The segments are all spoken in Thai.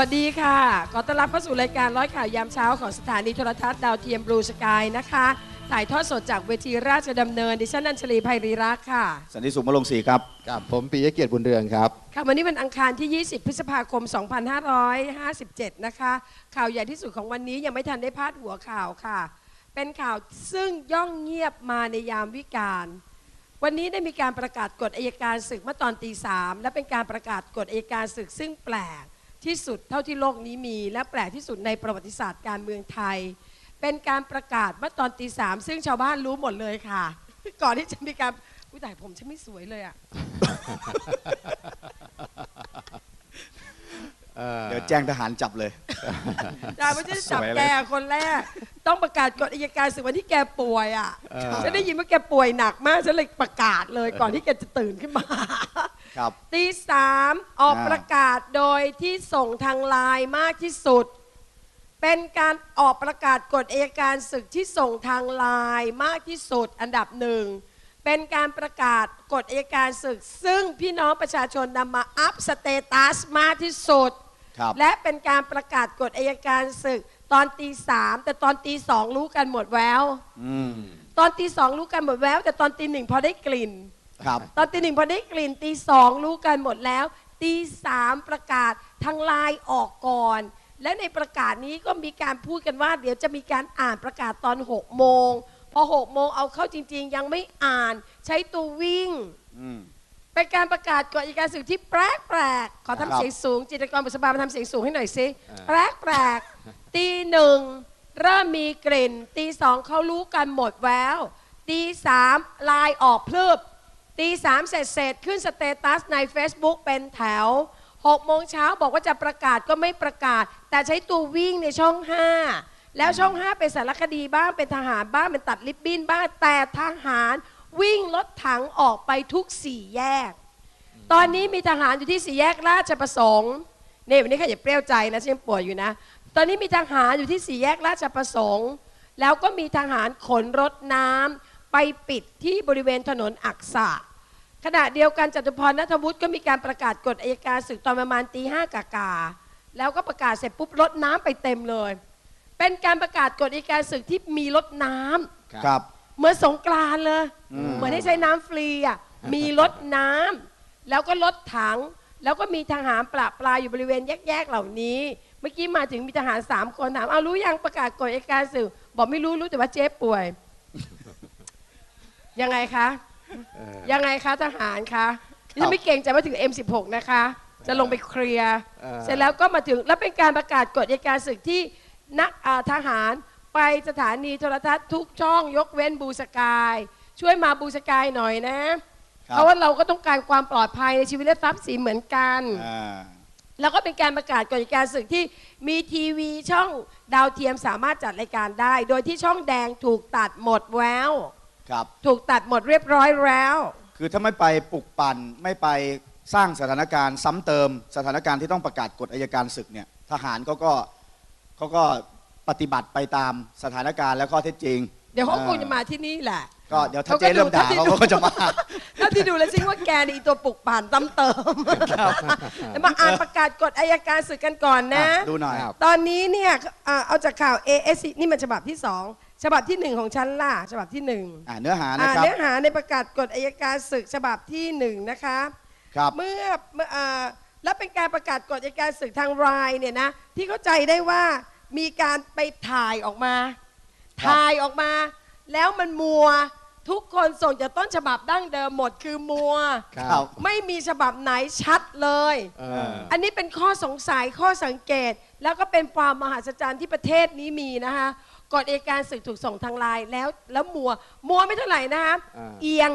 สวัสดีค่ะ ขอต้อนรับเข้าสู่รายการร้อยข่าวยามเช้าของสถานีโทรทัศน์ดาวเทียมบลูสกายนะคะ ถ่ายทอดสดจากเวทีราชดำเนิน ดิฉันนันชลีภัยรีรักษ์ค่ะ สันติสุขมะลงศรีครับ ครับ ผมปียเกียรติบุญเรืองครับ ค่ะวันนี้วันอังคารที่ 20 พฤษภาคม 2557 นะคะ ข่าวใหญ่ที่สุดของวันนี้ยังไม่ทันได้พาดหัวข่าวค่ะ เป็นข่าวซึ่งย่องเงียบมาในยามวิกาลวันนี้ได้มีการประกาศกฎอายการศึกเมื่อตอนตีสามและเป็นการประกาศกฎอายการศึกซึ่งแปลก ที่สุดเท่าที่โลกนี้มี และแปลกที่สุดในประวัติศาสตร์การเมืองไทย เป็นการประกาศเมื่อตอนตีสามซึ่งชาวบ้านรู้หมดเลยค่ะ ก่อนที่จะมีการอุ้ยแต่ผมฉันไม่สวยเลยอะ เดี๋ยวแจ้งทหารจับเลยจ่าไม่ใช่จับสวยเลยแกคนแรก ต้องประกาศกฎอัยการศึกวันที่แกป่วยอะเออฉันได้ยินว่าแกป่วยหนักมากฉันเลยประกาศเลยก่อนที่แกจะตื่นขึ้นมาครับตีสามออกอ่าประกาศโดยที่ส่งทางไลน์มากที่สุด เป็นการออกประกาศกฎอัยการศึกที่ส่งทางไลน์มากที่สุดอันดับหนึ่งเป็นการประกาศกฎอัยการศึก ซึ่งพี่น้องประชาชนนำมาอัพสเตตัสมากที่สุด ครับและเป็นการประกาศกฎอายการศึกตอนตีสามแต่ตอนตีสองรู้กันหมดแววอืมตอนตีสองรู้กันหมดแววแต่ตอนตีหนึ่งพอได้กลิ่น ครับตอนตีหนึ่งพอได้กลิ่นตีสองรู้กันหมดแล้ว ตีสามประกาศทางไลน์ออกก่อน และในประกาศนี้ก็มีการพูดกันว่า เดี๋ยวจะมีการอ่านประกาศตอน6โมงพอ6โมงเอาเข้าจริง ๆ ยังไม่อ่าน ใช้ตัววิ่ง อืม เป็นการประกาศกฎอัยการศึกที่แปลกแปลกๆขอครัทำบเสียงสูง จิตรกรบุษบามาทำเสียงสูงให้หน่อยสิอ่าแปลกแปลกๆตีหนึ่งเริ่มมีกลิ่น ตีสองเขารู้กันหมดแววตีสามไลายออกพลืบตีสามเสร็จเสร็จขึ้นสเตตัสใน Facebook เป็นแถวหกโมงเช้าบอกว่าจะประกาศก็ไม่ประกาศ แต่ใช้ตัววิ่งในช่องห้าแล้วช่องห้าเป็นสารคดีบ้างเป็นทหารบ้างเป็นตัดลิบบิ้นบ้างแต่ทหาร วิ่งรถถังออกไปทุกสี่แยก ตอนนี้มีทหารอยู่ที่สี่แยกราชประสงค์เนี่ยวันนี้ใครอย่าเปรี้ยวใจนะฉันยังป่วยอยู่นะ ตอนนี้มีทหารอยู่ที่สี่แยกราชประสงค์ แล้วก็มีทหารขนรถน้ำไปปิดที่บริเวณถนนอักษะขณะเดียวกันจตุพรนัทวุฒิก็มีการประกาศกฎอายการศึกตอนประมาณตีห้ากากาแล้วก็ประกาศเสร็จปุ๊บรถน้ำไปเต็มเลย เป็นการประกาศกฎอัยการศึกที่มีรถน้ำครับ เหมือนสงกรานต์เลยอืมเหมือนให้ใช้น้ำฟรีอะ มีรถน้ำแล้วก็รถถัง แล้วก็มีทหารปราบปลายอยู่บริเวณแยกๆเหล่านี้ เมื่อกี้มาถึงมีทหารสามคนถามเอารู้ยังประกาศกฎอัยการศึกบอกไม่รู้รู้แต่ว่าเจ๊ป่วย ยังไงคะเออยังไงคะทหารคะครับนี่ไม่เก่งใจว่าถึง M16 นะคะ จะลงไปเคลียร์เออเสร็จแล้วก็มาถึงแล้วเป็นการประกาศกฎอัยการศึกที่นักอ่าทหาร ไปสถานีโทรทัศน์ทุกช่องยกเว้นบูสกาย ช่วยมาบูสกายหน่อยนะ ครับ เพราะว่าเราก็ต้องการความปลอดภัยในชีวิตและทรัพย์สินเหมือนกัน อ่า แล้วก็เป็นการประกาศกฎอัยการศึกที่มีทีวีช่องดาวเทียมสามารถจัดรายการได้ โดยที่ช่องแดงถูกตัดหมดแววครับ ถูกตัดหมดเรียบร้อยแล้ว คือถ้าไม่ไปปลุกปั่นไม่ไปสร้างสถานการณ์ซ้ำเติม สถานการณ์ที่ต้องประกาศกฎอายการศึกเนี่ยทหารเขาก็เขาก็ ปฏิบัติไปตามสถานการณ์และข้อเท็จจริง เดี๋ยวเขาอ่คงจะมาที่นี่แหละ ก็เดี๋ยวถ้าเจ๊เริ่มด่าเขาเขาก็ดูก็จะมาถ้าที่ดูแล้วซิว่าแกนี่อีตัวปลุกป่านซ้ำเติมแล้วมาอ่านประกาศกฎอายการศึกกันก่อนนะอะดูหน่อยครับตอนนี้เนี่ยอ่าเอาจากข่าว AS นี่มันฉบับที่สองฉบับที่หนึ่งของฉันล่ะฉบับที่หนึ่งอ่าเนื้อหานะอ่าครับเนื้อหาในประกาศกฎอายการศึกฉบับที่หนึ่งนะคะครับเมื่อเมื่ออ่าและเป็นการประกาศกฎอัยการศึกทางรายเนี่ยนะที่เข้าใจได้ว่า มีการไปถ่ายออกมาครับถ่ายออกมา แล้วมันมัวทุกคนส่งจากต้นฉบับดั้งเดิมหมดคือมัว ครับ ไม่มีฉบับไหนชัดเลย เอออันนี้เป็นข้อสงสัยข้อสังเกต แล้วก็เป็นความมหัศจรรย์ที่ประเทศนี้มีนะคะกฎอัยการศึกถูกส่งทางไลน์แล้วแล้วมัว มัวไม่เท่าไหร่นะคะอ่าเอียง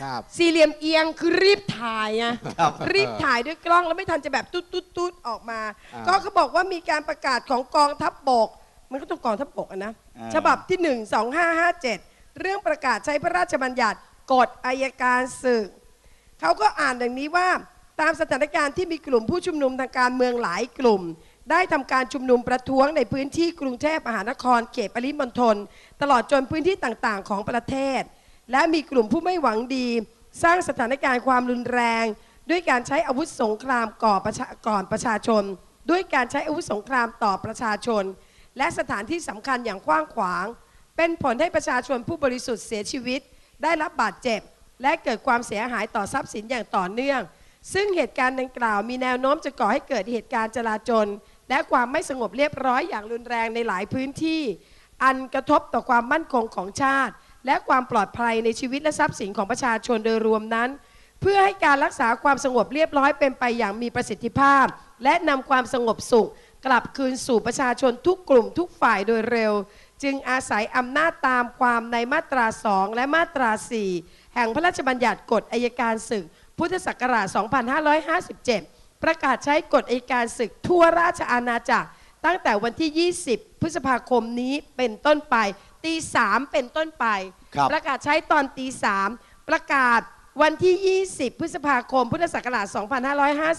ครับสี่เหลี่ยมเอียงคือรีบถ่ายไงครับรีบถ่ายด้วยกล้องแล้วไม่ทันจะแบบตุ๊ดตุ๊ดตุ๊ดออกมา อ่าก็เขาบอกว่ามีการประกาศของกองทัพบกมันก็ต้องกองทัพบกอะนะ อ่า ฉบับที่ 1 2557 เรื่องประกาศใช้พระราชบัญญัติกฎอายการศึก เขาก็อ่านอย่างนี้ว่าตามสถานการณ์ที่มีกลุ่มผู้ชุมนุมทางการเมืองหลายกลุ่ม ได้ทำการชุมนุมประท้วงในพื้นที่กรุงเทพมหานครเขตปริมณฑลตลอดจนพื้นที่ต่างๆ ของประเทศ และมีกลุ่มผู้ไม่หวังดี สร้างสถานการณ์ความรุนแรง ด้วยการใช้อาวุธสงครามก่อประชาก่อนประชาชน ด้วยการใช้อาวุธสงครามต่อประชาชน และสถานที่สำคัญอย่างกว้างขวาง เป็นผลให้ประชาชนผู้บริสุทธิ์เสียชีวิต ได้รับบาดเจ็บ และเกิดความเสียหายต่อทรัพย์สินอย่างต่อเนื่อง ซึ่งเหตุการณ์ดังกล่าว มีแนวโน้มจะก่อให้เกิดเหตุการณ์จลาจลและความไม่สงบเรียบร้อยอย่างรุนแรงในหลายพื้นที่ อันกระทบต่อความมั่นคงของชาติ และความปลอดภัยในชีวิตและทรัพย์สินของประชาชนโดยรวมนั้น เพื่อให้การรักษาความสงบเรียบร้อยเป็นไปอย่างมีประสิทธิภาพ และนำความสงบสุข กลับคืนสู่ประชาชนทุกกลุ่มทุกฝ่ายโดยเร็ว จึงอาศัยอำนาจตามความในมาตรา 2 และมาตรา 4 แห่งพระราชบัญญัติกฎอายการศึก พุทธศักราช 2557 ประกาศใช้กฎอายการศึกทั่วราชอาณาจักร ตั้งแต่วันที่ 20 พฤษภาคมนี้เป็นต้นไป ตีสามเป็นต้นไป ครับ ประกาศใช้ตอนตีสามประกาศวันที่ 20 พฤษภาคม พุทธศักราช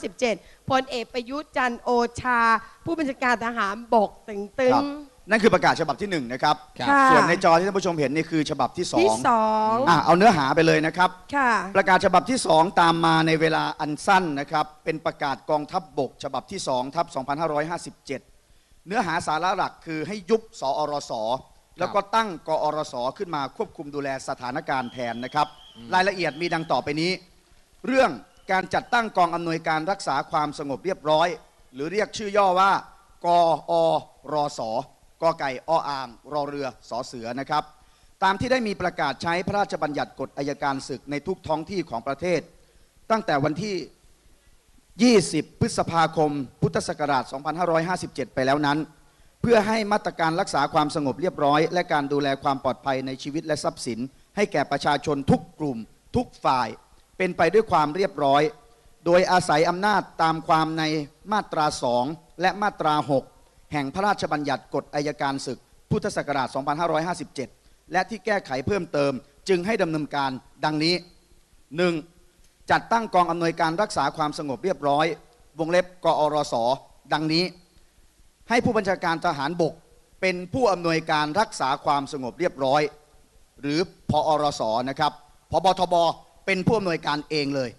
2557พลเอกประยุทธ์จันทร์โอชา ผู้บัญชาการทหารบกตึงตึคงรับนั่นคือประกาศฉบับที่หนึ่งนะครับครับ ค่ะ ส่วนในจอที่ท่านผู้ชมเห็นนี่คือฉบับที่สอที่งสองอะเอาเนื้อหาไปเลยนะครับ ค่ะ ประกาศฉบับที่ 2 ตามมาในเวลาอันสั้นนะครับ เป็นประกาศกองทัพบบก ฉบับที่2ทับ 2557 เนื้อหาสาระหลักคือให้ยุบสอรส แล้วก็ตั้งกอรสขึ้นมาควบคุมดูแลสถานการณ์แทนนะครับ รายละเอียดมีดังต่อไปนี้ เรื่องการจัดตั้งกองอำนวยการรักษาความสงบเรียบร้อย หรือเรียกชื่อย่อว่ากอรสกอไก่ออ่างรอเรือสอเสือนะครับ ตามที่ได้มีประกาศใช้พระราชบัญญัติกฎอายการศึกในทุกท้องที่ของประเทศ ตั้งแต่วันที่ 20 พฤษภาคม พุทธศักราช 2557 ไปแล้วนั้น เพื่อให้มาตรการรักษาความสงบเรียบร้อย และการดูแลความปลอดภัยในชีวิตและทรัพย์สิน ให้แก่ประชาชนทุกกลุ่ม ทุกฝ่าย เป็นไปด้วยความเรียบร้อย โดยอาศัยอำนาจตามความในมาตรา2และมาตรา 6 แห่งพระราชบัญญัติกฎอายการศึก พุทธศักราช 2557 และที่แก้ไขเพิ่มเติม จึงให้ดำเนินการดังนี้ 1. จัดตั้งกองอำนวยการรักษาความสงบเรียบร้อย วงเล็บกอรสดังนี้ ให้ผู้บัญชาการทหารบก เป็นผู้อำนวยการรักษาความสงบเรียบร้อย หรือพอรสนะครับพบทบเป็นผู้อำนวยการเองเลย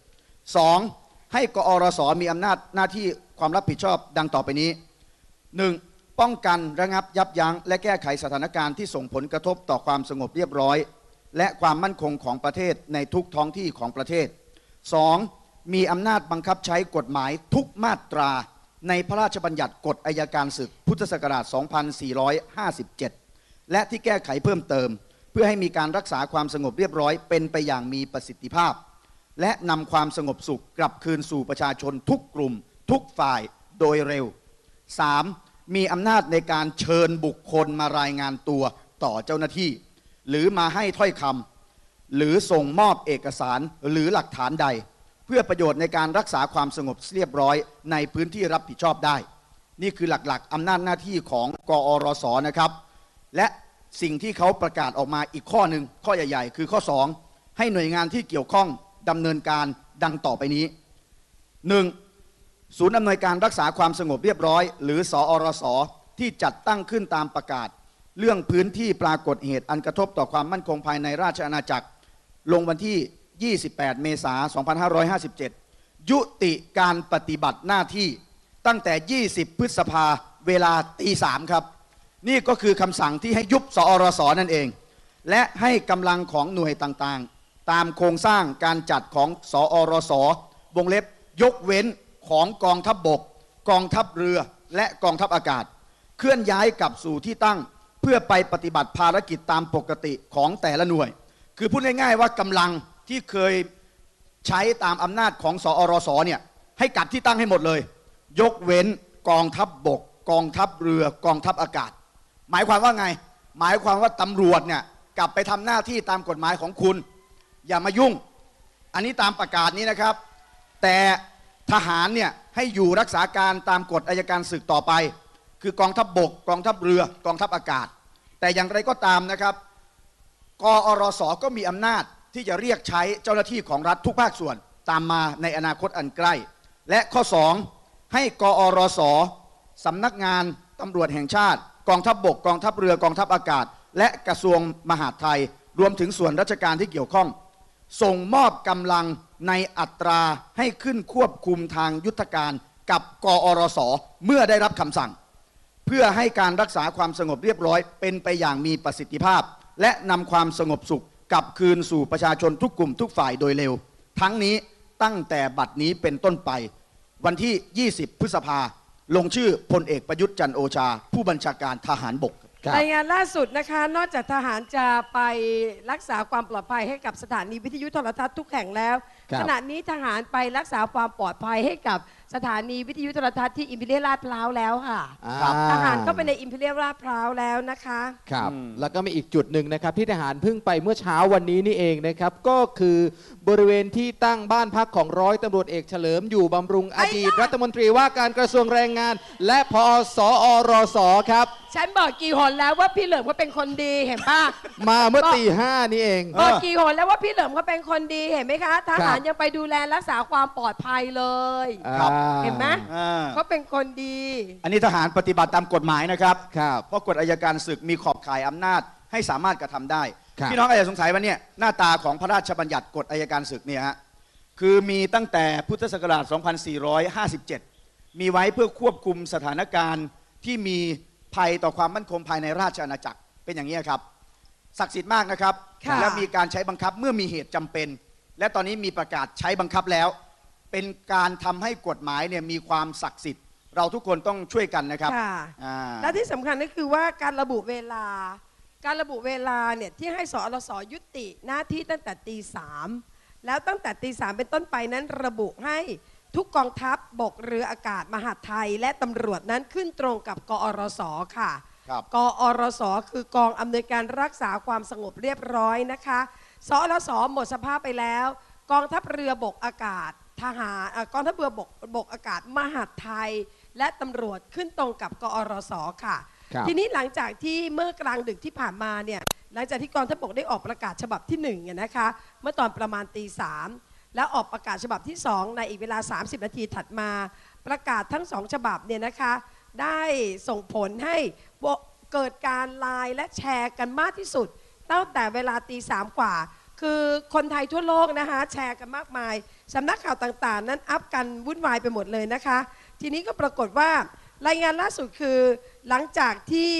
2. ให้กอรสมีอำนาจหน้าที่ความรับผิดชอบดังต่อไปนี้ 1. ป้องกันระงับยับยั้งและแก้ไขสถานการณ์ที่ส่งผลกระทบต่อความสงบเรียบร้อย และความมั่นคงของประเทศในทุกท้องที่ของประเทศ 2. มีอำนาจบังคับใช้กฎหมายทุกมาตรา ในพระราชบัญญัติกฎอายการศึกพุทธศักราช 2457 และที่แก้ไขเพิ่มเติม เพื่อให้มีการรักษาความสงบเรียบร้อยเป็นไปอย่างมีประสิทธิภาพ และนำความสงบสุขกลับคืนสู่ประชาชนทุกกลุ่ม ทุกฝ่ายโดยเร็ว 3. มีอำนาจในการเชิญบุคคลมารายงานตัวต่อเจ้าหน้าที่ หรือมาให้ถ้อยคำหรือส่งมอบเอกสารหรือหลักฐานใด เพื่อประโยชน์ในการรักษาความสงบเรียบร้อยในพื้นที่รับผิดชอบได้ นี่คือหลักๆอำนาจหน้าที่ของกอรสนะครับ และสิ่งที่เขาประกาศออกมาอีกข้อหนึ่งข้อใหญ่ๆ คือข้อ 2 ให้หน่วยงานที่เกี่ยวข้องดำเนินการดังต่อไปนี้ 1. ศูนย์อำนวยการรักษาความสงบเรียบร้อย หรือสอรสที่จัดตั้งขึ้นตามประกาศ เรื่องพื้นที่ปรากฏเหตุอันกระทบต่อความมั่นคงภายในราชอาณาจักร ลงวันที่ 28 เมษายน 2557 ยุติการปฏิบัติหน้าที่ตั้งแต่ 20 พฤษภาเวลาตีสามครับ นี่ก็คือคำสั่งที่ให้ยุบสอรสนั่นเอง และให้กำลังของหน่วยต่างๆ ตามโครงสร้างการจัดของสอรสวงเล็บยกเว้นของกองทัพบบก กองทัพเรือและกองทัพอากาศ เคลื่อนย้ายกลับสู่ที่ตั้งเพื่อไปปฏิบัติภารกิจตามปกติของแต่ละหน่วย คือพูดง่ายๆว่ากำลัง ที่เคยใช้ตามอำนาจของสอรสเนี่ยให้กลับที่ตั้งให้หมดเลย ยกเว้นกองทัพบบก กองทัพเรือกองทัพอากาศ หมายความว่าไง หมายความว่าตำรวจเนี่ยกลับไปทำหน้าที่ตามกฎหมายของคุณ อย่ามายุ่ง อันนี้ตามประกาศนี้นะครับ แต่ทหารเนี่ยให้อยู่รักษาการตามกฎอายการศึกต่อไป คือกองทัพบบก กองทัพเรือกองทัพอากาศ แต่อย่างไรก็ตามนะครับกอรสก็มีอำนาจ ที่จะเรียกใช้เจ้าหน้าที่ของรัฐทุกภาคส่วนตามมาในอนาคตอันใกล้ และข้อ 2 ให้กอรสสำนักงานตำรวจแห่งชาติ กองทัพบบก กองทัพเรือกองทัพอากาศ และกระทรวงมหาดไทย รวมถึงส่วนราชการที่เกี่ยวข้อง ส่งมอบกำลังในอัตราให้ขึ้นควบคุมทางยุทธการกับกอรสเมื่อได้รับคำสั่ง เพื่อให้การรักษาความสงบเรียบร้อยเป็นไปอย่างมีประสิทธิภาพ และนำความสงบสุข กลับคืนสู่ประชาชนทุกกลุ่มทุกฝ่ายโดยเร็ว ทั้งนี้ตั้งแต่บัดนี้เป็นต้นไป วันที่ 20 พฤษภาลงชื่อพลเอกประยุทธ์จันทร์โอชา ผู้บัญชาการทหารบกครับรายงานล่าสุดนะคะ นอกจากทหารจะไปรักษาความปลอดภัยให้กับสถานีวิทยุโทรทัศน์ทุกแห่งแล้ว ครับ ขณะนี้ทหารไปรักษาความปลอดภัยให้กับ สถานีวิทยุโทรทัศน์ที่อิมพีเรียลลาดพร้าวแล้วค่ะอ่าทหารเข้าไปในอิมพีเรียลลาดพร้าวแล้วนะคะ ครับอืมแล้วก็มีอีกจุดหนึ่งนะครับ ที่ทหารเพิ่งไปเมื่อเช้าวันนี้นี่เองนะครับ ก็คือบริเวณที่ตั้งบ้านพักของร้อยตำรวจเอกเฉลิมอยู่บำรุงอดีตรัฐมนตรีว่าการกระทรวงแรงงาน และพอสอรสครับ ฉันบอกกี่หนแล้วว่าพี่เหลิมเขาเป็นคนดีเห็นป่ะ มาเมื่อตีห้านี่เองเออบอกกี่หนแล้วว่าพี่เหลิมเขาเป็นคนดีเห็นไหมคะ ทหารครับยังไปดูแลรักษาความปลอดภัยเลย ครับอ่าเห็นไหมอ่า เขาเป็นคนดี อันนี้ทหารปฏิบัติตามกฎหมายนะครับ ครับ เพราะกฎอายการศึกมีขอบข่ายอำนาจให้สามารถกระทำได้ ครับ พี่น้องอาจจะสงสัยว่าเนี่ยหน้าตาของพระราชบัญญัติกฎอายการศึกเนี่ยฮะคือมีตั้งแต่พุทธศักราช 2457 มีไว้เพื่อควบคุมสถานการณ์ที่มีภัยต่อความมั่นคงภายในราชอาณาจักรเป็นอย่างนี้ครับ ศักดิ์สิทธิ์มากนะครับ ค่ะ และมีการใช้บังคับเมื่อมีเหตุจำเป็น และตอนนี้มีประกาศใช้บังคับแล้ว เป็นการทำให้กฎหมายเนี่ยมีความศักดิ์สิทธิ์ เราทุกคนต้องช่วยกันนะครับค่ะ อ่า และที่สำคัญก็คือว่าการระบุเวลา การระบุเวลาเนี่ยที่ให้สอรสยุติหน้าที่ตั้งแต่ตีสามแล้วตั้งแต่ตีสามเป็นต้นไปนั้นระบุให้ทุกกองทัพบกเรืออากาศมหาดไทย และตำรวจนั้นขึ้นตรงกับกอรสค่ะ ครับ กอรสคือกองอำนวยการรักษาความสงบเรียบร้อยนะคะ สอรสหมดสภาพไปแล้ว กองทัพเรือบกอากาศ ทหารเอ่อกองทัพเรือบกบกอากาศมหาดไทย และตำรวจขึ้นตรงกับกอรสค่ะครับทีนี้หลังจากที่เมื่อกลางดึกที่ผ่านมาเนี่ยหลังจากที่กองทัพบกได้ออกประกาศฉบับที่หนึ่งเนี่ยนะคะเมื่อตอนประมาณตีสามแล้วออกประกาศฉบับที่สองในอีกเวลา 30 นาทีถัดมา ประกาศทั้งสองฉบับเนี่ยนะคะได้ส่งผลให้เกิดการไลน์และแชร์กันมากที่สุดตั้งแต่เวลาตีสามกว่า คือคนไทยทั่วโลกนะคะแชร์กันมากมาย สำนักข่าวต่างๆ นั้นอัพกันวุ่นวายไปหมดเลยนะคะ ทีนี้ก็ปรากฏว่ารายงานล่าสุดคือหลังจากที่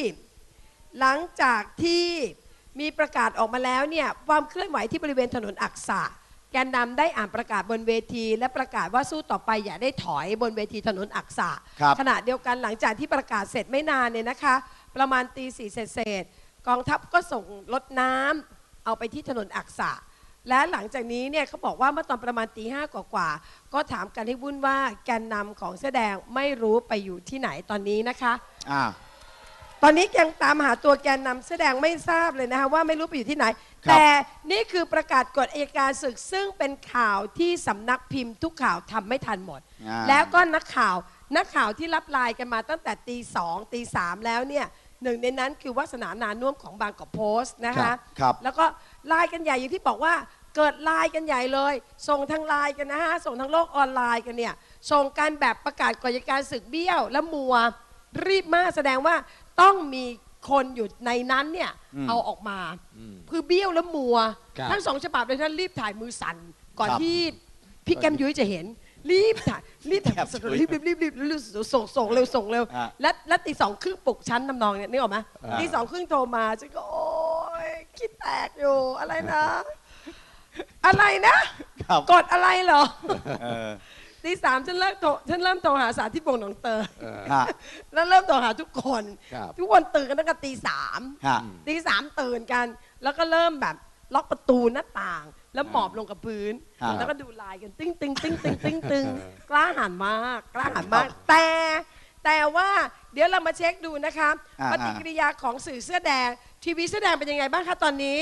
หลังจากที่มีประกาศออกมาแล้วเนี่ยความเคลื่อนไหวที่บริเวณถนนอักษะแกนนำได้อ่านประกาศบนเวที และประกาศว่าสู้ต่อไปอย่าได้ถอยบนเวทีถนนอักษะครับขณะเดียวกันหลังจากที่ประกาศเสร็จไม่นานเนี่ยนะคะ ประมาณตีสี่เศษๆกองทัพก็ส่งรถน้ำเอาไปที่ถนนอักษะ และหลังจากนี้เนี่ยเขาบอกว่าเมื่อตอนประมาณตีห้ากว่าๆก็ถามกันให้วุ่นว่าแกนนำของเสื้อแดงไม่รู้ไปอยู่ที่ไหนตอนนี้นะคะ อ่า ตอนนี้ยังตามหาตัวแกนนำแสอแดงไม่ทราบเลยนะคะว่าไม่รู้ไปอยู่ที่ไหน ครับ แต่นี่คือประกาศกฎอัยการศึกซึ่งเป็นข่าวที่สำนักพิมพ์ทุกข่าวทำไม่ทันหมด อ่า แล้วก็นักข่าวนักข่าวที่รับไลน์กันมาตั้งแต่ตีสองตีสามแล้วเนี่ยหนึ่งในนั้นคือวาสนานานุ่วมของบางกอกโพสต์นะครัคะ บครับ แล้วก็ ไลน์กันใหญ่อย่างที่บอกว่าเกิดไลน์กันใหญ่เลย ส่งทางไลน์กันนะฮะส่งทางโลกออนไลน์กันเนี่ยส่งกันแบบประกาศกฎอัยการศึกเบี้ยวและมัวรีบมากแสดงว่าต้องมีคนอยู่ในนั้นเนี่ยอืมเอาออกมาอืมคือเบี้ยวและมัวครับทั้งสองฉบับเลยท่านรีบถ่ายมือสั่นก่อนครับที่พี่แก้มยุ้ยจะเห็นรีบถ่ายรีบถ่ายแก้มยุ้ยรีบรีบรีบรีบรีบส่งส่งเร็วส่งเร็วอะและและตีสองครึ่งปลุกชั้นนำนองเนี่ยนึกออกไหมอ่าตีสองครึ่งโทรมาฉันก็โอ๊ย คิดแตกอยู่อะไรนะ อะไรนะครับ กดอะไรเหรอเออตีสามฉันเริ่มโทรฉันเริ่มโทรหาสาธิตวงศ์หนองเตยเออ ฮะ แล้วเริ่มโทรหาทุกคน ครับ ทุกคนตื่นกันตั้งแต่ตีสาม ฮะ ตีสามตื่นกัน แล้วก็เริ่มแบบล็อกประตูหน้าต่าง แล้วหมอบลงกับพื้น ครับ แล้วก็ดูไลน์กัน ติ้งติ้งติ้งติ้งติ้งติ้งกล้าหันมาก กล้าหันมาก แต่ แต่ว่าเดี๋ยวเรามาเช็คดูนะคะอ่า ปฏิกิริยาของสื่อเสื้อแดง ทีวีเสื้อแดงเป็นยังไงบ้างคะตอนนี้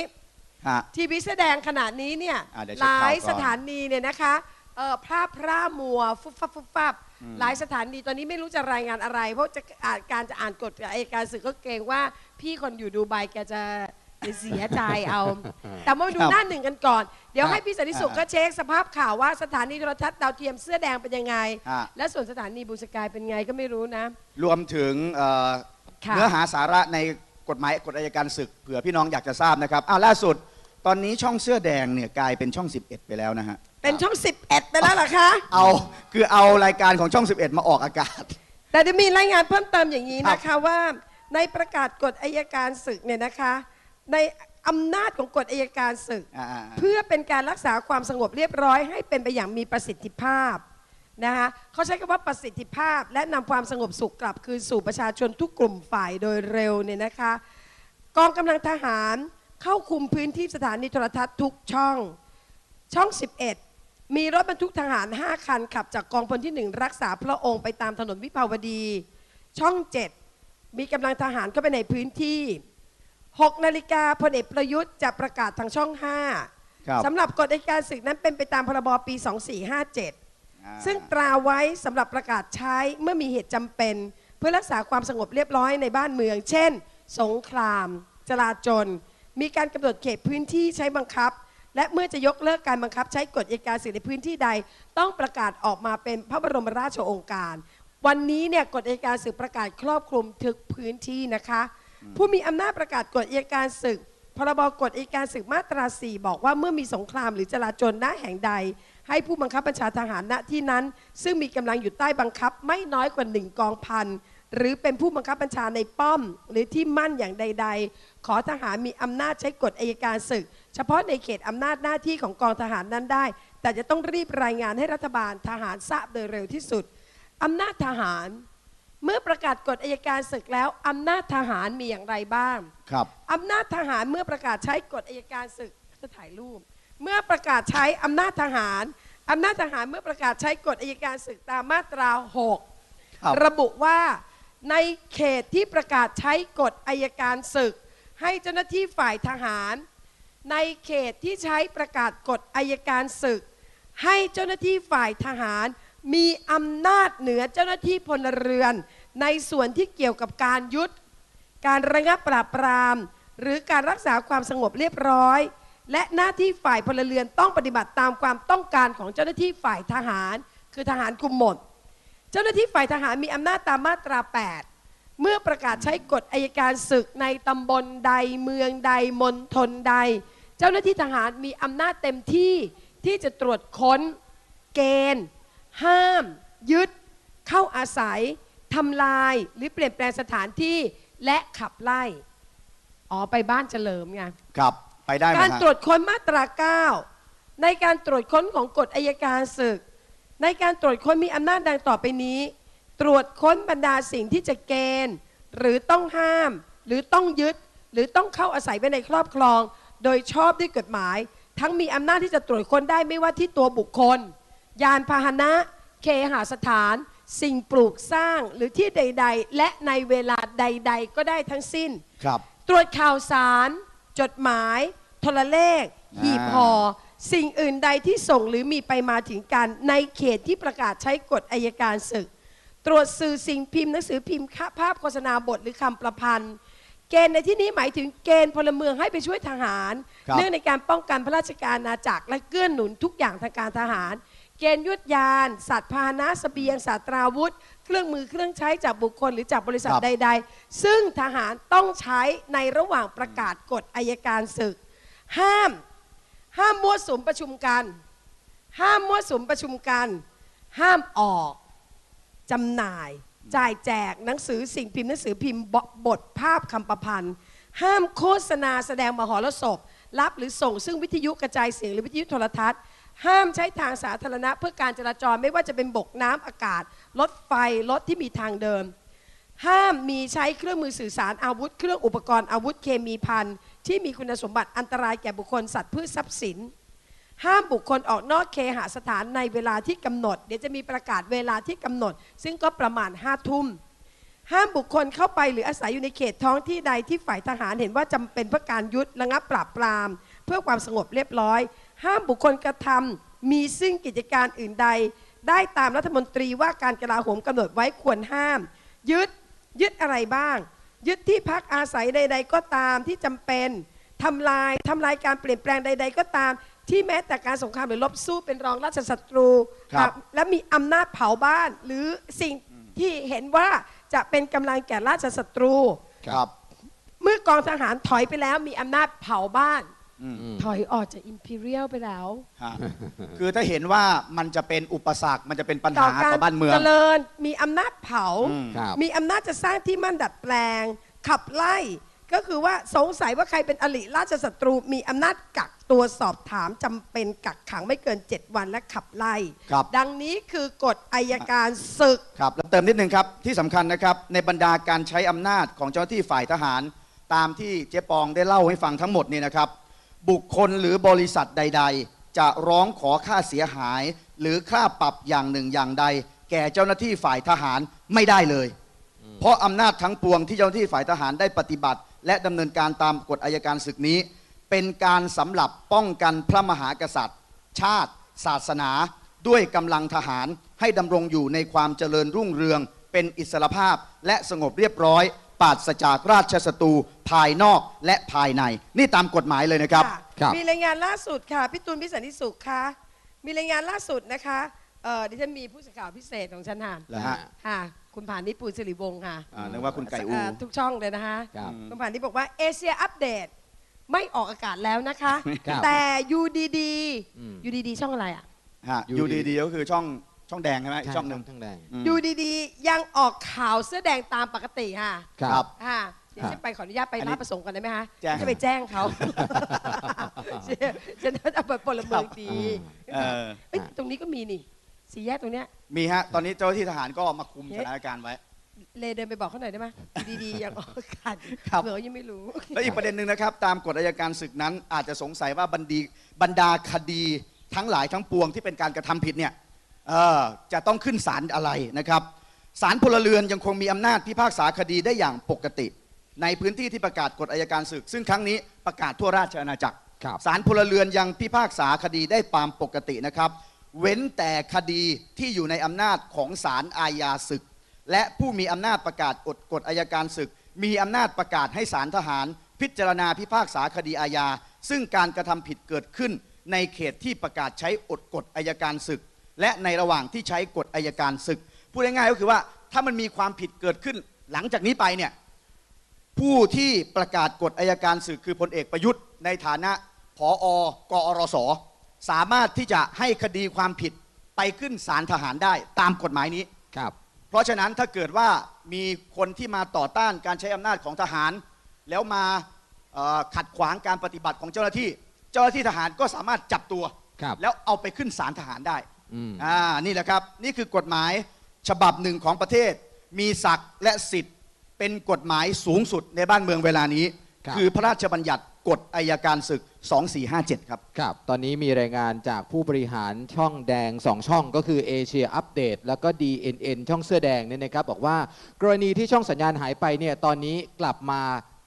ฮะ ทีวีเสื้อแดงขนาดนี้เนี่ยอ่าเดี๋ยวหเช็คข่าวก่อนลายสถานีเนี่ยนะคะเอ่อพร่าพร่ามัวฟุบฟับฟุบฟับหลายสถานีตอนนี้ไม่รู้จะรายงานอะไร เพราะจะอ่านการจะอ่านกฎอัยการศึกก็เกรงว่าพี่คนอยู่ดูไบแกจะ เสียใจเอา แต่มาดูครับหน้าหนึ่งกันก่อน เดี๋ยวครับให้พี่สันติสุขอ่าก็เช็คสภาพข่าวว่าสถานีโทรทัศน์ดาวเทียมเสื้อแดงเป็นยังไงฮะและส่วนสถานีบูสกายเป็นไงก็ไม่รู้นะ รวมถึงเอ่อค่ะเนื้อหาสาระในกฎหมายกฎอัยการศึกเผื่อพี่น้องอยากจะทราบนะครับอ่าล่าสุดตอนนี้ช่องเสื้อแดงเนี่ยกลายเป็นช่อง 11 ไปแล้วนะฮะ เป็นช่อง 11 ไปแล้วเหรอคะ เอาคือเอารายการของช่อง 11 มาออกอากาศ แต่จะมีรายงานเพิ่มเติมอย่างนี้ครับนะคะว่าในประกาศกฎอายการศึกเนี่ยนะคะ ในอำนาจของกฎอายการศึก อ่าๆ เพื่อเป็นการรักษาความสงบเรียบร้อย ให้เป็นไปอย่างมีประสิทธิภาพนะคะเขาใช้คำว่าประสิทธิภาพ และนำความสงบสุขกลับคืนสู่ประชาชนทุกกลุ่มฝ่ายโดยเร็วเนี่ยนะคะ กองกำลังทหารเข้าคุมพื้นที่สถานีโทรทัศน์ทุกช่อง ช่อง 11 มีรถบรรทุกทหาร 5 คัน ขับจากกองพลที่ 1 รักษาพระองค์ไปตามถนนวิภาวดี ช่อง 7 มีกำลังทหารเข้าไปในพื้นที่ 6นาฬิกาพลเอกประยุทธ์จะประกาศทางช่อง5ครับสำหรับกฎอัยการศึกนั้นเป็นไปตามพรบปี 2457อ่าซึ่งตราไว้สำหรับประกาศใช้เมื่อมีเหตุจำเป็น เพื่อรักษาความสงบเรียบร้อยในบ้านเมือง เช่น สงคราม จลาจลมีการกำหนดเขตพื้นที่ใช้บังคับ และเมื่อจะยกเลิกการบังคับ ใช้กฎอัยการศึกในพื้นที่ใด ต้องประกาศออกมาเป็นพระบรมราชโองการ วันนี้เนี่ยกฎอัยการศึกประกาศครอบคลุมทุกพื้นที่นะคะ ผู้มีอำนาจประกาศกฎอัยการศึก พรบกฎอัยการศึกมาตรา4บอกว่าเมื่อมีสงครามหรือจลาจลณแห่งใด ให้ผู้บังคับบัญชาทหารณที่นั้น ซึ่งมีกำลังอยู่ใต้บังคับไม่น้อยกว่าหนึ่งกองพันหรือเป็นผู้บังคับบัญชาในป้อม หรือที่มั่นอย่างใด ๆ ขอทหารมีอำนาจใช้กฎอัยการศึก เฉพาะในเขตอำนาจหน้าที่ของกองทหารนั้นได้ แต่จะต้องรีบรายงานให้รัฐบาลทหารทราบโดยเร็วที่สุดอำนาจทหาร เมื่อประกาศกฎอัยการศึกแล้วอำนาจทหารมีอย่างไรบ้างครับอำนาจทหารเมื่อประกาศใช้กฎอัยการศึกจะถ่ายรูป เมื่อประกาศใช้อำนาจทหารอำนาจทหารเมื่อประกาศใช้กฎอัยการศึกตามมาตราครับ6ระบุว่าในเขตที่ประกาศใช้กฎอัยการศึก ให้เจ้าหน้าที่ฝ่ายทหาร ในเขตที่ใช้ประกาศกฎอัยการศึก ให้เจ้าหน้าที่ฝ่ายทหาร มีอำนาจเหนือเจ้าหน้าที่พลเรือน ในส่วนที่เกี่ยวกับการยุด การระงับปราบปราม หรือการรักษาความสงบเรียบร้อย และหน้าที่ฝ่ายพลเรือนต้องปฏิบัติตามความต้องการของเจ้าหน้าที่ฝ่ายทหาร คือทหารคุมหมด เจ้าหน้าที่ฝ่ายทหารมีอำนาจตามมาตรา 8 เมื่อประกาศใช้กฎอัยการศึกในตำบลใดเมืองใดมณฑลใด เจ้าหน้าที่ทหารมีอำนาจเต็มที่ที่จะตรวจค้นเกณฑ์ ห้าม ยึด เข้าอาศัยทำลายหรือเปลี่ยนแปลงสถานที่และขับไล่ อ๋อ ไปบ้านเฉลิมไง ครับ ไปได้ไหมการฮะตรวจค้นมาตรา 9 ในการตรวจค้นของกฎอายการศึก ในการตรวจค้นมีอำนาจดังต่อไปนี้ ตรวจค้นบรรดาสิ่งที่จะเกณฑ์ หรือต้องห้าม หรือต้องยึด หรือต้องเข้าอาศัยไว้ในครอบครอง โดยชอบด้วยกฎหมาย ทั้งมีอำนาจที่จะตรวจค้นได้ไม่ว่าที่ตัวบุคคล ยานพาหนะ เคหสถาน สิ่งปลูกสร้างหรือที่ใด ๆ และในเวลาใด ๆ ก็ได้ทั้งสิ้น ครับ ตรวจข่าวสาร จดหมาย โทรเลขอ่าหีบห่อสิ่งอื่นใดที่ส่งหรือมีไปมาถึงกัน ในเขตที่ประกาศใช้กฎอายการศึก ตรวจสื่อสิ่งพิมพ์หนังสือพิมพ์ภาพโฆษณาบทหรือคำประพันธ์ เกณฑ์ในที่นี้หมายถึงเกณฑ์พลเมืองให้ไปช่วยทหาร ครับ เนื่องในการป้องกันพระราชการอาณาจักรและเกื้อหนุนทุกอย่างทางการทหาร เกณฑ์ยุทธยาน สัตว์พาหนะเสบียงสาตราวุธ เครื่องมือเครื่องใช้จากบุคคลหรือจากบริษัทครับใด ๆ ซึ่งทหารต้องใช้ในระหว่างประกาศกฎอายการศึก ห้าม ห้ามมั่วสุมประชุมกัน ห้ามมั่วสุมประชุมกัน ห้ามออกจำหน่าย จ่ายแจกหนังสือสิ่งพิมพ์หนังสือพิมพ์บบทภาพคำประพันธ์ ห้ามโฆษณาแสดงมหรสพรับหรือส่งซึ่งวิทยุกระจายเสียงหรือวิทยุโทรทัศน์ ห้ามใช้ทางสาธารณะเพื่อการจราจรไม่ว่าจะเป็นบกน้ำอากาศ รถไฟ รถที่มีทางเดินห้ามมีใช้เครื่องมือสื่อสารอาวุธ เครื่องอุปกรณ์อาวุธเคมีพันที่มีคุณสมบัติอันตรายแก่บุคคลสัตว์พืชทรัพย์สิน ห้ามบุคคลออกนอกเคหสถานในเวลาที่กำหนด เดี๋ยวจะมีประกาศเวลาที่กำหนด ซึ่งก็ประมาณห้าทุ่มห้ามบุคคลเข้าไปหรืออาศัยอยู่ในเขตท้องที่ใดที่ฝ่ายทหารเห็นว่าจำเป็นเพื่อการยุดระงับปราบปราม เพื่อความสงบเรียบร้อย ห้ามบุคคลกระทำมีซึ่งกิจการอื่นใด ได้ตามรัฐมนตรีว่าการกลาโหมกำหนดไว้ควรห้าม ยึดยึดอะไรบ้าง ยึดที่พักอาศัยใด ๆ ก็ตามที่จำเป็นทำลายทำลายการเปลี่ยนแปลงใด ๆ ก็ตาม ที่แม้แต่การสงครามหรือลบสู้เป็นรองราชศัตรูครับและมีอำนาจเผาบ้าน หรือสิ่งที่เห็นว่าจะเป็นกำลังแก่ราชศัตรู ครับ เมื่อกองทหารถอยไปแล้วมีอำนาจเผาบ้านอืมอืม ถอยออกจากอิมพีเรียลไปแล้วฮะคือถ้าเห็นว่ามันจะเป็นอุปสรรค มันจะเป็นปัญหาการต่อบ้านเมืองเจริญ มีอำนาจเผาอืมครับมีอำนาจจะสร้างที่มั่นดัดแปลง ขับไล่ ก็คือว่าสงสัยว่าใครเป็นอริราชศัตรู มีอำนาจกักตัวสอบถามจำเป็นกักขังไม่เกิน 7 วันและขับไล่ครับดังนี้คือกฎอายการศึก ครับแล้วเติมนิดนึงครับ ที่สำคัญนะครับ ในบรรดาการใช้อำนาจของเจ้าหน้าที่ฝ่ายทหาร ตามที่เจ๊ปองได้เล่าให้ฟังทั้งหมดนี่นะครับ บุคคลหรือบริษัทใด ๆ จะร้องขอค่าเสียหาย หรือค่าปรับอย่างหนึ่งอย่างใด แก่เจ้าหน้าที่ฝ่ายทหารไม่ได้เลย เพราะอำนาจทั้งปวงที่เจ้าหน้าที่ฝ่ายทหารได้ปฏิบัติ และดำเนินการตามกฎอายการศึกนี้ เป็นการสำหรับป้องกันพระมหากษัตริย์ ชาติ ศาสนา ด้วยกำลังทหารให้ดำรงอยู่ในความเจริญรุ่งเรือง เป็นอิสรภาพและสงบเรียบร้อย ปราศจากราชศัตรูภายนอกและภายใน นี่ตามกฎหมายเลยนะครับ ค่ะครับมีรายงานล่าสุดค่ะพี่ตูนพิสันติสุขค่ะมีรายงานล่าสุดนะคะเอ่อดิฉันมีผู้สื่อข่าวพิเศษของฉันค่ะเหรอฮะ ค่ะ คุณผ่านนิชปูนสิริวงศ์ค่ะอ่านึกว่าคุณไก่อู เอ่อทุกช่องเลยนะคะครับ คุณผ่านนิชบอกว่าเอเชียอัปเดตไม่ออกอากาศแล้วนะคะ ครับแต่ UDD อืม UDD ช่องอะไรอะ ฮะอยู่ยูดีดีๆก็คือช่อง ช่องแดงใช่ไหมอีกใช่ช่องหนึ่งทั้งแดง อืม UDD ยังออกข่าวเสื้อแดงตามปกติค่ะครับค่ะเดี๋ยวฉันไปขออนุญาตไปอันนี้ราชประสงค์กันได้ไหมคะแจ้งจะไปแจ้งเขาฉันฉันจะเปิดพลเมืองดีเออ เอ้ยตรงนี้ก็มีนี่สี่แยกตรงเนี้ย มีฮะ ตอนนี้เจ้าหน้าที่ทหารก็มาคุมสถานการณ์ไว้ เลเดินไปบอกเขาหน่อยได้ไหมดีๆ ยังออกอากาศครับเหลือยังไม่รู้ แล้วอีกประเด็นหนึ่งนะครับ ตามกฎอัยการศึกนั้นอาจจะสงสัยว่าบรรดีบรรดาคดีทั้งหลายทั้งปวงที่เป็นการกระทำผิดเนี่ยเอ่อ จะต้องขึ้นศาลอะไรนะครับศาลพลเรือนยังคงมีอำนาจพิพากษาคดีได้อย่างปกติ ในพื้นที่ที่ประกาศกฎอัยการศึก ซึ่งครั้งนี้ประกาศทั่วราชอาณาจักรครับศาลพลเรือนยังพิพากษาคดีได้ตามปกตินะครับ เว้นแต่คดีที่อยู่ในอำนาจของศาลอาญาศึก และผู้มีอำนาจประกาศกฎกฎอายการศึก มีอำนาจประกาศให้ศาลทหาร พิจารณาพิพากษาคดีอาญาซึ่งการกระทำผิดเกิดขึ้น ในเขตที่ประกาศใช้อดกฎอายการศึก และในระหว่างที่ใช้กฎอายการศึก พูดง่ายๆก็คือว่าถ้ามันมีความผิดเกิดขึ้นหลังจากนี้ไปเนี่ยผู้ที่ประกาศกฎอายการศึกคือพลเอกประยุทธ์ ในฐานะผออกอรสสามารถที่จะให้คดีความผิดไปขึ้นศาลทหารได้ตามกฎหมายนี้ครับ เพราะฉะนั้นถ้าเกิดว่ามีคนที่มาต่อต้านการใช้อำนาจของทหาร แล้วมาเอ่อขัดขวางการปฏิบัติของเจ้าหน้าที่ เจ้าหน้าที่ทหารก็สามารถจับตัวครับแล้วเอาไปขึ้นศาลทหารได้ อืมอ่านี่แหละครับ นี่คือกฎหมายฉบับหนึ่งของประเทศ มีศักดิ์และสิทธิ์ เป็นกฎหมายสูงสุดในบ้านเมืองเวลานี้ครับคือพระราชบัญญัติกฎอายการศึก 2457 ครับครับ ตอนนี้มีรายงานจากผู้บริหารช่องแดง 2 ช่องก็คือเอเชียอัปเดตแล้วก็ DNN ช่องเสื้อแดงเนี่ยนะครับ บอกว่ากรณีที่ช่องสัญญาณหายไปเนี่ยตอนนี้กลับมา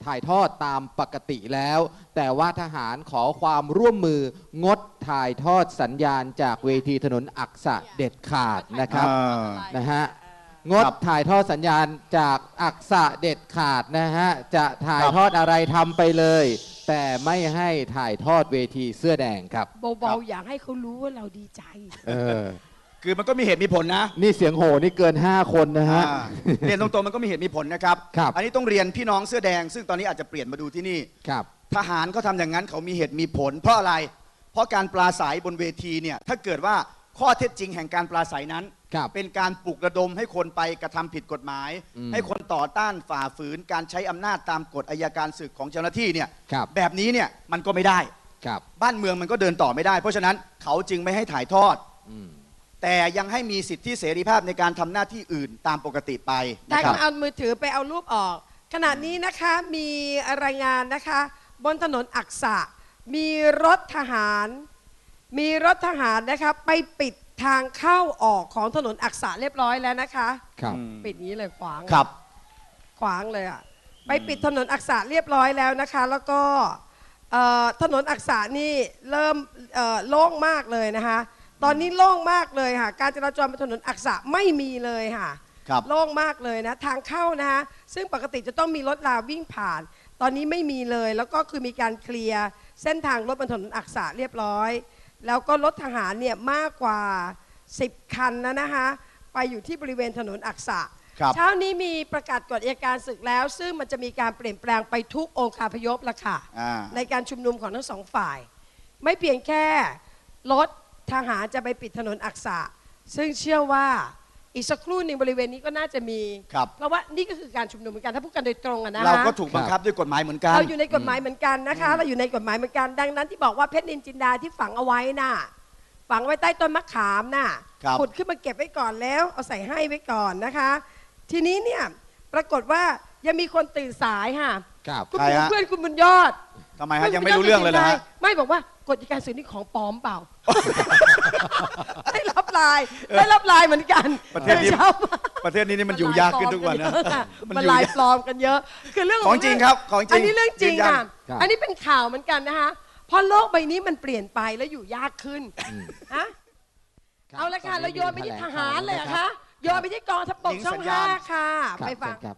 ถ่ายทอดตามปกติแล้ว แต่ว่าทหารขอความร่วมมืองดถ่ายทอดสัญญาณจากเวทีถนนอักษะเด็ดขาดนะครับอ่านะฮะงดครับถ่ายทอดสัญญาณจากอักษะเด็ดขาดนะฮะจะถ่ายครับทอดอะไรทำไปเลย แต่ไม่ให้ถ่ายทอดเวทีเสื้อแดงครับ เบาๆอยากให้เขารู้ว่าเราดีใจเออ คือมันก็มีเหตุมีผลนะ นี่เสียงโห่นี่เกิน 5 คนนะฮะ อ่าเรียนตรงๆมันก็มีเหตุมีผลนะครับ ครับ อันนี้ต้องเรียนพี่น้องเสื้อแดง ซึ่งตอนนี้อาจจะเปลี่ยนมาดูที่นี่ ครับ ทหารเขาทำอย่างนั้นเขามีเหตุมีผล เพราะอะไร เพราะการปราศัยบนเวทีเนี่ยถ้าเกิดว่าข้อเท็จจริงแห่งการปราศัยนั้น ครับเป็นการปลุกระดมให้คนไปกระทำผิดกฎหมาย อืมให้คนต่อต้านฝ่าฝืน การใช้อำนาจตามกฎอายการศึกของเจ้าหน้าที่เนี่ยครับ แบบนี้เนี่ยมันก็ไม่ได้ ครับ บ้านเมืองมันก็เดินต่อไม่ได้ เพราะฉะนั้นเขาจึงไม่ให้ถ่ายทอด อืม แต่ยังให้มีสิทธิเสรีภาพในการทำหน้าที่อื่นตามปกติไปได้นะครับ ก็เอามือถือไปเอารูปออก ขณะนี้นะคะมีรายงานนะคะ บนถนนอักษะ มีรถทหาร มีรถทหารนะคะไปปิดทางเข้าออกของถนนอักษะเรียบร้อยแล้วนะคะ ครับอืมปิดนี้เลยขวาง ครับ ขวางเลยอะไปปิดถนนอักษะเรียบร้อยแล้วนะคะ แล้วก็เอ่อถนนอักษะนี่เริ่มเอ่อโล่งมากเลยนะคะ ตอนนี้โล่งมากเลยค่ะ การจราจรบนถนนอักษะไม่มีเลยค่ะ ครับ โล่งมากเลยนะ ทางเข้านะคะซึ่งปกติจะต้องมีรถราวิ่งผ่าน ตอนนี้ไม่มีเลย แล้วก็คือมีการเคลียร์เส้นทางรถบนถนนอักษะเรียบร้อย แล้วก็รถทหารเนี่ยมากกว่า 10 คันนะนะคะไปอยู่ที่บริเวณถนนอักษะ ครับ เช้านี้มีประกาศกฎอัยการศึกแล้ว ซึ่งมันจะมีการเปลี่ยนแปลงไปทุกองค์คาพยพละค่ะ อ่า ในการชุมนุมของทั้งสองฝ่าย ไม่เพียงแค่รถ ทหารจะไปปิดถนนอักษะ ซึ่งเชื่อว่าอีกสักครู่หนึ่งบริเวณนี้ก็น่าจะมี ครับ เพราะว่านี่ก็คือการชุมนุมเหมือนกันถ้าพูดกันโดยตรงอะนะคะ เราก็ถูกบังคับด้วยกฎหมายเหมือนกัน เราอยู่ในกฎหมายเหมือนกันนะคะ เราอยู่ในกฎหมายเหมือนกันดังนั้นที่บอกว่าเพชรนินจินดาที่ฝังเอาไว้น่ะฝังไว้ใต้ต้นมะขามน่ะครับ ขุดขึ้นมาเก็บไว้ก่อนแล้ว เอาใส่ให้ไว้ก่อนนะคะ ทีนี้เนี่ยปรากฏว่ายังมีคนตื่นสายค่ะครับ คุณใครปู่ฮะ เพื่อนคุณบุญยอด ทำไมฮะยังไม่รู้เรื่องเลยนะฮะ ไม่บอกว่ากฎอัยการศึกนี่ของปลอมเปล่า ได้รับไลน์ได้รับไลน์เหมือนกันประเทศนี้ ช้ามาประเทศนี้นี่มันอยู่ยากขึ้นทุกวันนะมันอยู่ลายยากปลอมกันเยอะ คือเรื่องของจริงครับของจริงอันนี้เรื่องจริงยืนยันอะครับอันนี้เป็นข่าวเหมือนกันนะคะเพราะโลกใบนี้มันเปลี่ยนไปแล้วอยู่ยากขึ้นฮะรับเอาละค่ะตเราโยนไปที่ทหารเลยเหรอนะคะโยนไปที่กองทัพบกยิงช่อสังญญาณห้าค่ะครับไปฟังเชิญครับ